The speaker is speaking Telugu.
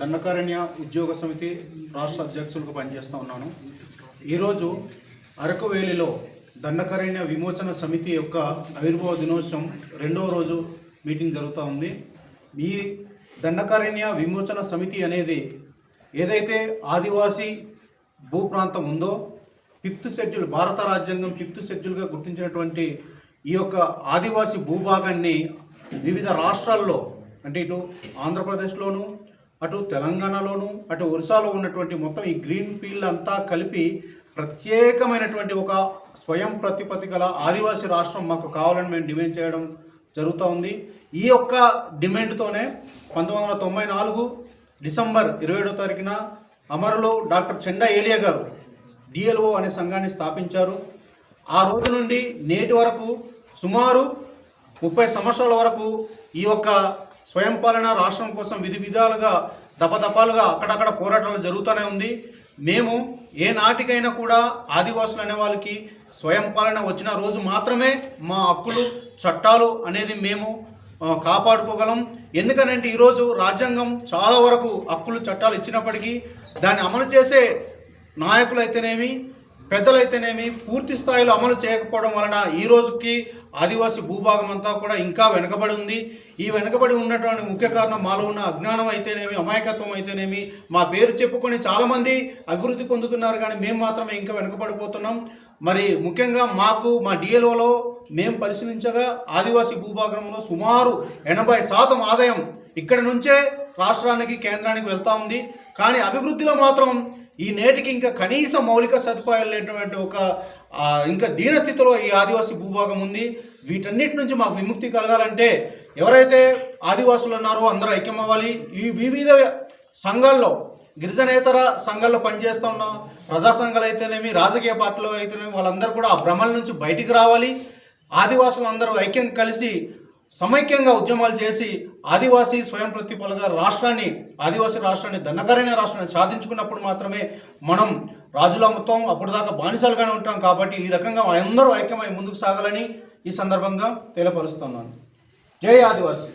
దండకారణ్య ఉద్యోగ సమితి రాష్ట్ర అధ్యక్షులుగా పనిచేస్తూ ఉన్నాను. ఈరోజు అరకువేలిలో దండకారణ్య విమోచన సమితి యొక్క ఆవిర్భావ దినోత్సవం రెండవ రోజు మీటింగ్ జరుగుతూ ఉంది. ఈ దండకారణ్య విమోచన సమితి అనేది ఏదైతే ఆదివాసీ భూ ప్రాంతం ఉందో ఫిఫ్త్ షెడ్యూల్ భారత రాజ్యాంగం ఫిఫ్త్ షెడ్యూల్గా గుర్తించినటువంటి ఈ యొక్క ఆదివాసీ భూభాగాన్ని వివిధ రాష్ట్రాల్లో అంటే ఇటు ఆంధ్రప్రదేశ్లోను అటు తెలంగాణలోను అటు ఒరిస్సాలో ఉన్నటువంటి మొత్తం ఈ గ్రీన్ ఫీల్డ్ అంతా కలిపి ప్రత్యేకమైనటువంటి ఒక స్వయం ప్రతిపత్తి గల ఆదివాసీ రాష్ట్రం మాకు కావాలని మేము డిమాండ్ చేయడం జరుగుతూ ఉంది. ఈ యొక్క డిమాండ్తోనే పంతొమ్మిది వందల తొంభై నాలుగు డిసెంబర్ ఇరవై ఏడో తారీఖున అమరులో డాక్టర్ చెండా ఏలియా గారు డిఎల్ఓ అనే సంఘాన్ని స్థాపించారు. ఆ రోజు నుండి నేటి వరకు సుమారు ముప్పై సంవత్సరాల వరకు ఈ యొక్క స్వయం పాలన రాష్ట్రం కోసం విధి విధాలుగా దపదపాలుగా అక్కడక్కడ పోరాటాలు జరుగుతూనే ఉంది. మేము ఏ నాటికైనా కూడా ఆదివాసులు అనే వాళ్ళకి స్వయం పాలన వచ్చిన రోజు మాత్రమే మా హక్కులు చట్టాలు అనేది మేము కాపాడుకోగలం. ఎందుకనంటే ఈరోజు రాజ్యాంగం చాలా వరకు హక్కులు చట్టాలు ఇచ్చినప్పటికీ దాన్ని అమలు చేసే నాయకులు అయితేనేమి పెద్దలైతేనేమి పూర్తి స్థాయిలో అమలు చేయకపోవడం వలన ఈ రోజుకి ఆదివాసీ భూభాగం అంతా కూడా ఇంకా వెనకబడి ఉంది. ఈ వెనకబడి ఉన్నటువంటి ముఖ్య కారణం మాలో ఉన్న అజ్ఞానం అయితేనేమి అమాయకత్వం అయితేనేమి మా పేరు చెప్పుకొని చాలామంది అభివృద్ధి పొందుతున్నారు కానీ మేము మాత్రమే ఇంకా వెనకబడిపోతున్నాం. మరి ముఖ్యంగా మాకు మా డిఎల్ఓలో మేము పరిశీలించగా ఆదివాసీ భూభాగంలో సుమారు ఎనభై శాతం ఆదాయం ఇక్కడ నుంచే రాష్ట్రానికి కేంద్రానికి వెళ్తా ఉంది. కానీ అభివృద్ధిలో మాత్రం ఈ నేటికి ఇంకా కనీస మౌలిక సదుపాయాలు లేనటువంటి ఒక ఇంకా దీనస్థితిలో ఈ ఆదివాసీ భూభాగం ఉంది. వీటన్నిటి నుంచి మాకు విముక్తి కలగాలంటే ఎవరైతే ఆదివాసులు ఉన్నారో అందరూ ఐక్యం అవ్వాలి ఈ వివిధ సంఘాల్లో గిరిజనేతర సంఘాల్లో పనిచేస్తున్న ప్రజా సంఘాలు అయితేనేమి రాజకీయ పార్టీలు అయితేనేమి వాళ్ళందరూ కూడా ఆ భ్రమల నుంచి బయటికి రావాలి. ఆదివాసులు అందరూ ఐక్యం కలిసి సమైక్యంగా ఉద్యమాలు చేసి ఆదివాసీ స్వయం ప్రతిపలుగా రాష్ట్రాన్ని ఆదివాసీ రాష్ట్రాన్ని దండకరైన రాష్ట్రాన్ని సాధించుకున్నప్పుడు మాత్రమే మనం రాజుల మొత్తం అప్పుడు దాకా బానిసలుగానే ఉంటాం కాబట్టి ఈ రకంగా అందరూ ఐక్యమై ముందుకు సాగాలని ఈ సందర్భంగా తెలియపరుస్తున్నాను. జై ఆదివాసీ.